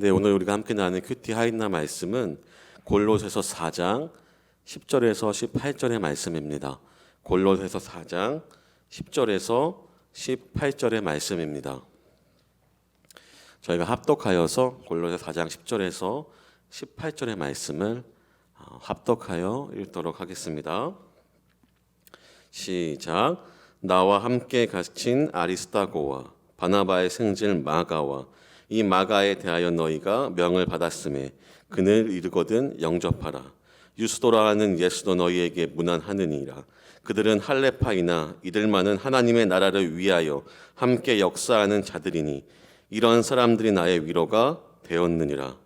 네, 오늘 우리가 함께 나누는 큐티 하인나 말씀은 골로새서 4장 10절에서 18절의 말씀입니다. 골로새서 4장 10절에서 18절의 말씀입니다. 저희가 합독하여서 골로새 4장 10절에서 18절의 말씀을 어, 합독하여 읽도록 하겠습니다. 시작. 나와 함께 갇힌 아리스타고와 바나바의 생질 마가와 이 마가에 대하여 너희가 명을 받았음에 그를 이르거든 영접하라. 유스도라는 예수도 너희에게 문안하느니라. 그들은 할레파이나 이들만은 하나님의 나라를 위하여 함께 역사하는 자들이니 이런 사람들이 나의 위로가 되었느니라.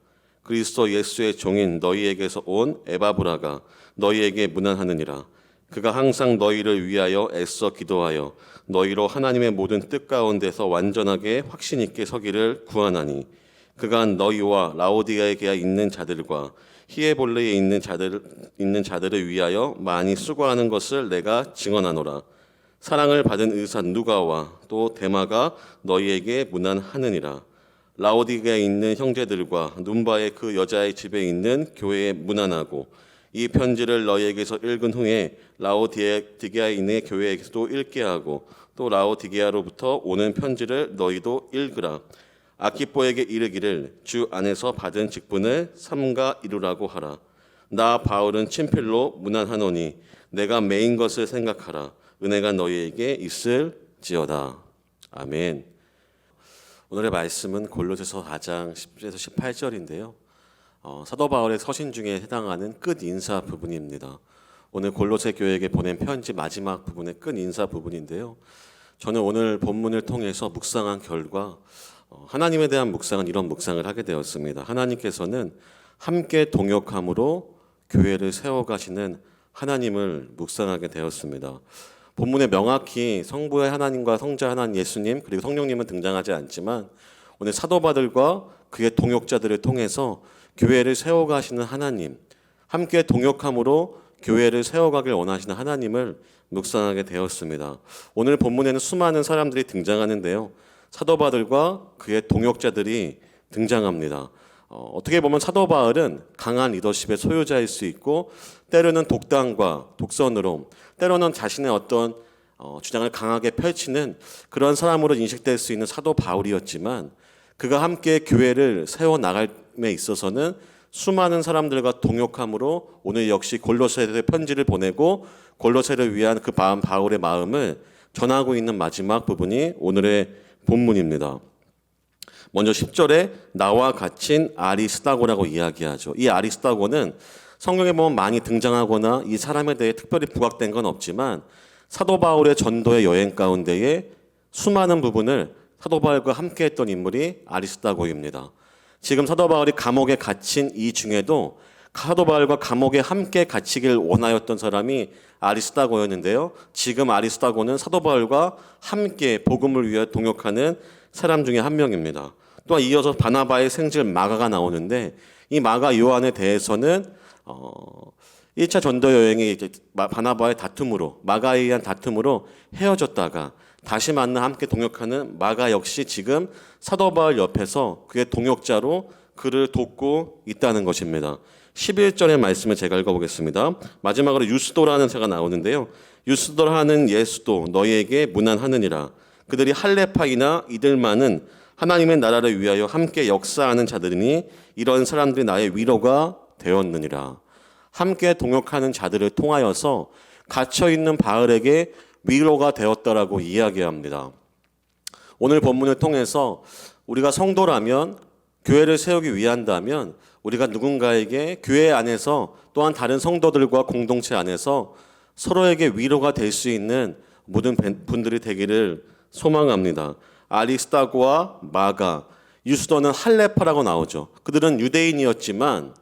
그리스도 예수의 종인 너희에게서 온 에바브라가 너희에게 문안하느니라. 그가 항상 너희를 위하여 애써 기도하여 너희로 하나님의 모든 뜻 가운데서 완전하게 확신 있게 서기를 구하나니 그가 너희와 라오디아에 있는 자들과 히에볼레에 있는 자들 있는 자들을 위하여 많이 수고하는 것을 내가 증언하노라. 사랑을 받은 의사 누가와 또 데마가 너희에게 문안하느니라. 라오디게에 있는 형제들과 눈바의 그 여자의 집에 있는 교회에 문안하고 이 편지를 너희에게서 읽은 후에 라오디게아에 있는 교회에게서도 읽게 하고 또 라오디게아로부터 오는 편지를 너희도 읽으라. 아키포에게 이르기를 주 안에서 받은 직분을 삼가 이루라고 하라. 나 바울은 친필로 문안하노니 내가 메인 것을 생각하라. 은혜가 너희에게 있을지어다. 아멘. 오늘의 말씀은 골로새서 4장 10절에서 18절인데요. 어, 사도 바울의 서신 중에 해당하는 끝 인사 부분입니다. 오늘 골로새 교회에게 보낸 편지 마지막 부분의 끝 인사 부분인데요. 저는 오늘 본문을 통해서 묵상한 결과 어, 하나님에 대한 묵상은 이런 묵상을 하게 되었습니다. 하나님께서는 함께 동역함으로 교회를 세워가시는 하나님을 묵상하게 되었습니다. 본문에 명확히 성부의 하나님과 성자 하나님 예수님 그리고 성령님은 등장하지 않지만 오늘 사도바들과 그의 동역자들을 통해서 교회를 세워가시는 하나님 함께 동역함으로 교회를 세워가길 원하시는 하나님을 묵상하게 되었습니다. 오늘 본문에는 수많은 사람들이 등장하는데요. 사도바들과 그의 동역자들이 등장합니다. 어, 어떻게 보면 사도 바울은 강한 리더십의 소유자일 수 있고 때로는 독단과 독선으로 때로는 자신의 어떤 어, 주장을 강하게 펼치는 그런 사람으로 인식될 수 있는 사도 바울이었지만 그가 함께 교회를 세워 나갈에 있어서는 수많은 사람들과 동역함으로 오늘 역시 골로새에 편지를 보내고 골로새를 위한 그 마음 바울의 마음을 전하고 있는 마지막 부분이 오늘의 본문입니다. 먼저 10절에 나와 갇힌 아리스타고라고 이야기하죠. 이 아리스타고는 성경에 보면 많이 등장하거나 이 사람에 대해 특별히 부각된 건 없지만 사도 바울의 전도의 여행 가운데에 수많은 부분을 사도 바울과 함께 했던 인물이 아리스타고입니다. 지금 사도 바울이 감옥에 갇힌 이 중에도 사도 바울과 감옥에 함께 갇히길 원하였던 사람이 아리스타고였는데요. 지금 아리스타고는 사도 바울과 함께 복음을 위해 동역하는 사람 중에 한 명입니다. 또한 이어서 바나바의 생질 마가가 나오는데 이 마가 요한에 대해서는 어 1차 전도 여행이 바나바의 다툼으로 마가에 의한 다툼으로 헤어졌다가 다시 만나 함께 동역하는 마가 역시 지금 사도 바울 옆에서 그의 동역자로 그를 돕고 있다는 것입니다. 11절의 말씀을 제가 읽어보겠습니다. 마지막으로 유스도라는 제가 나오는데요. 유스도라는 예수도 너희에게 문안하느니라. 그들이 할레파이나 이들만은 하나님의 나라를 위하여 함께 역사하는 자들이니 이런 사람들이 나의 위로가 되었느니라. 함께 동역하는 자들을 통하여서 갇혀 있는 바울에게 위로가 되었다라고 이야기합니다. 오늘 본문을 통해서 우리가 성도라면 교회를 세우기 위한다면 우리가 누군가에게 교회 안에서 또한 다른 성도들과 공동체 안에서 서로에게 위로가 될 수 있는 모든 분들이 되기를 소망합니다. 아리스타고와 마가, 유스도는 할레파라고 나오죠. 그들은 유대인이었지만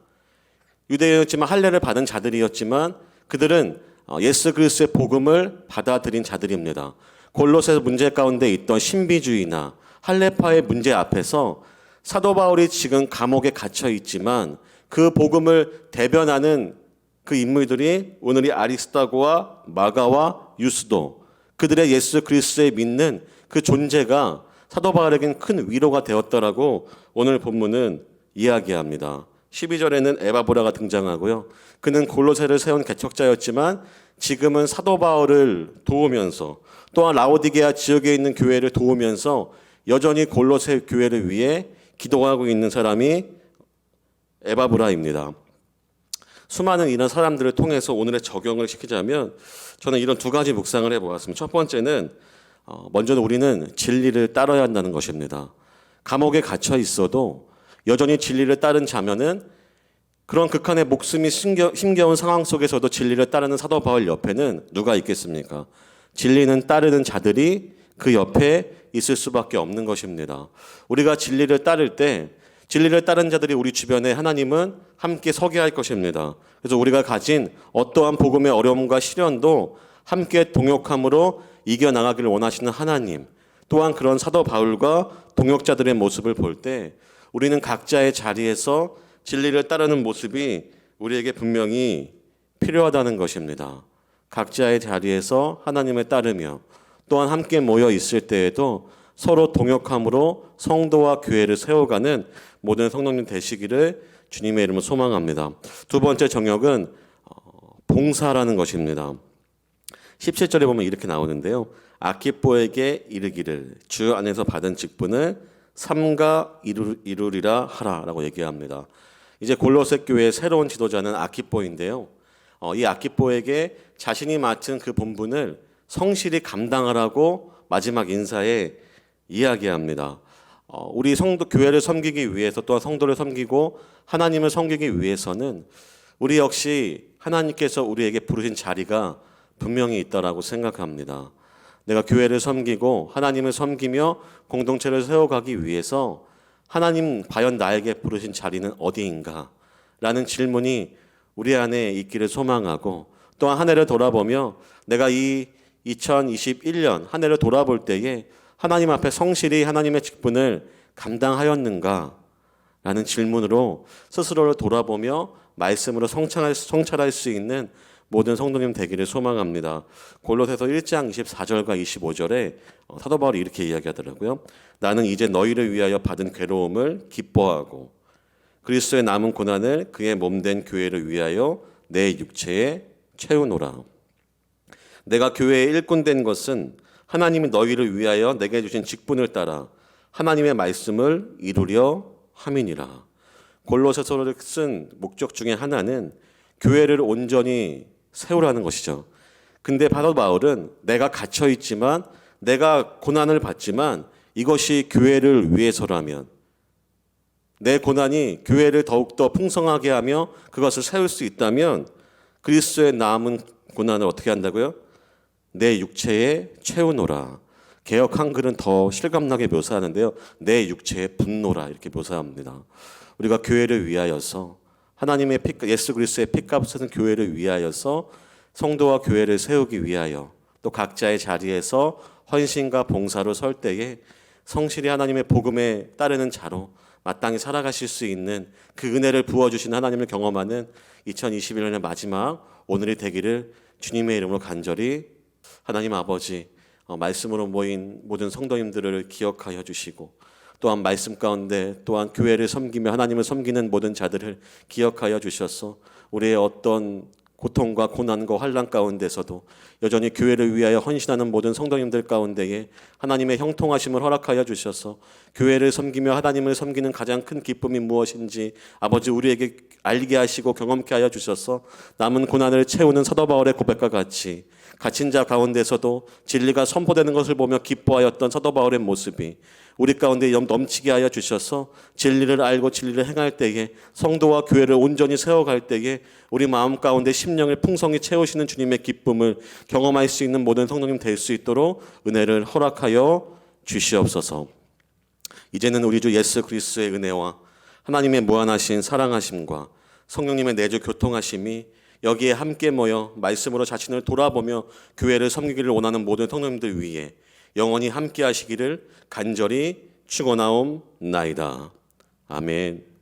유대인이었지만 할례를 받은 자들이었지만 그들은 어, 예수 그리스도의 복음을 받아들인 자들입니다. 골로새 문제 가운데 있던 신비주의나 할레파의 문제 앞에서 사도 바울이 지금 감옥에 갇혀 있지만 그 복음을 대변하는 그 인물들이 오늘이 아리스타고와 마가와 유스도 그들의 예수 그리스도에 믿는 그 존재가 사도 바울에겐 큰 위로가 되었더라고 오늘 본문은 이야기합니다. 12절에는 에바브라가 등장하고요. 그는 골로새를 세운 개척자였지만 지금은 사도 바울을 도우면서 또한 라오디게아 지역에 있는 교회를 도우면서 여전히 골로새 교회를 위해 기도하고 있는 사람이 에바브라입니다. 수많은 이런 사람들을 통해서 오늘의 적용을 시키자면 저는 이런 두 가지 묵상을 해보았습니다. 첫 번째는 어, 먼저는 우리는 진리를 따라야 한다는 것입니다. 감옥에 갇혀 있어도 여전히 진리를 따른 자면은 그런 극한의 목숨이 힘겨, 힘겨운 상황 속에서도 진리를 따르는 사도 바울 옆에는 누가 있겠습니까? 진리는 따르는 자들이 그 옆에 있을 수밖에 없는 것입니다. 우리가 진리를 따를 때 진리를 따른 자들이 우리 주변에 하나님은 함께 서게 할 것입니다. 그래서 우리가 가진 어떠한 복음의 어려움과 시련도 함께 동역함으로 이겨나가기를 원하시는 하나님, 또한 그런 사도 바울과 동역자들의 모습을 볼 때 우리는 각자의 자리에서 진리를 따르는 모습이 우리에게 분명히 필요하다는 것입니다. 각자의 자리에서 하나님을 따르며 또한 함께 모여 있을 때에도 서로 동역함으로 성도와 교회를 세워가는 모든 성도님 되시기를 주님의 이름으로 소망합니다. 두 번째 정역은 어, 봉사라는 것입니다. 17절에 보면 이렇게 나오는데요. 아키뽀에게 이르기를 주 안에서 받은 직분을 삼가 이루, 이루 리라 하라라고 얘기합니다. 이제 골로새 교회의 새로운 지도자는 아키뽀인데요. 어, 이 아키뽀에게 자신이 맡은 그 본분을 성실히 감당하라고 마지막 인사에 이야기합니다. 어, 우리 성도 교회를 섬기기 위해서 또한 성도를 섬기고 하나님을 섬기기 위해서는 우리 역시 하나님께서 우리에게 부르신 자리가 분명히 있다라고 생각합니다. 내가 교회를 섬기고 하나님을 섬기며 공동체를 세워가기 위해서 하나님 과연 나에게 부르신 자리는 어디인가? 라는 질문이 우리 안에 있기를 소망하고 또한 한 해를 돌아보며 내가 이 2021년 한 해를 돌아볼 때에 하나님 앞에 성실히 하나님의 직분을 감당하였는가? 라는 질문으로 스스로를 돌아보며 말씀으로 성찰할, 수 있는 모든 성도님 되기를 소망합니다. 골로새서 1장 24절과 25절에 어, 사도 바울이 이렇게 이야기하더라고요. 나는 이제 너희를 위하여 받은 괴로움을 기뻐하고 그리스도의 남은 고난을 그의 몸된 교회를 위하여 내 육체에 채우노라. 내가 교회의 일꾼 된 것은 하나님이 너희를 위하여 내게 주신 직분을 따라 하나님의 말씀을 이루려 함이니라. 골로새서를 쓴 목적 중에 하나는 교회를 온전히 세우라는 것이죠. 근데 바로 바울은 내가 갇혀 있지만 내가 고난을 받지만 이것이 교회를 위해서라면 내 고난이 교회를 더욱더 풍성하게 하며 그것을 세울 수 있다면 그리스도의 남은 고난을 어떻게 한다고요? 내 육체에 채우노라. 개혁 한글은 더 실감나게 묘사하는데요. 내 육체에 분노라 이렇게 묘사합니다. 우리가 교회를 위하여서 하나님의 피, 예수 그리스도의 피값을 교회를 위하여서 성도와 교회를 세우기 위하여 또 각자의 자리에서 헌신과 봉사로 설 때에 성실히 하나님의 복음에 따르는 자로 마땅히 살아가실 수 있는 그 은혜를 부어주신 하나님을 경험하는 2021년의 마지막 오늘이 되기를 주님의 이름으로 간절히 하나님 아버지 어, 말씀으로 모인 모든 성도님들을 기억하여 주시고 또한 말씀 가운데 또한 교회를 섬기며 하나님을 섬기는 모든 자들을 기억하여 주셔서 우리의 어떤 고통과 고난과 환란 가운데서도 여전히 교회를 위하여 헌신하는 모든 성도님들 가운데에 하나님의 형통하심을 허락하여 주셔서 교회를 섬기며 하나님을 섬기는 가장 큰 기쁨이 무엇인지 아버지 우리에게 알게 하시고 경험케 하여 주셔서 남은 고난을 채우는 사도 바울의 고백과 같이 갇힌 자 가운데서도 진리가 선포되는 것을 보며 기뻐하였던 사도 바울의 모습이 우리 가운데 넘치게 하여 주셔서 진리를 알고 진리를 행할 때에 성도와 교회를 온전히 세워갈 때에 우리 마음 가운데 심령을 풍성히 채우시는 주님의 기쁨을 경험할 수 있는 모든 성도님 될 수 있도록 은혜를 허락하여 주시옵소서. 이제는 우리 주 예수 그리스도의 은혜와 하나님의 무한하신 사랑하심과 성령님의 내주 교통하심이 여기에 함께 모여 말씀으로 자신을 돌아보며 교회를 섬기기를 원하는 모든 성도님들 위해 영원히 함께 하시기를 간절히 축원하옵나이다. 아멘.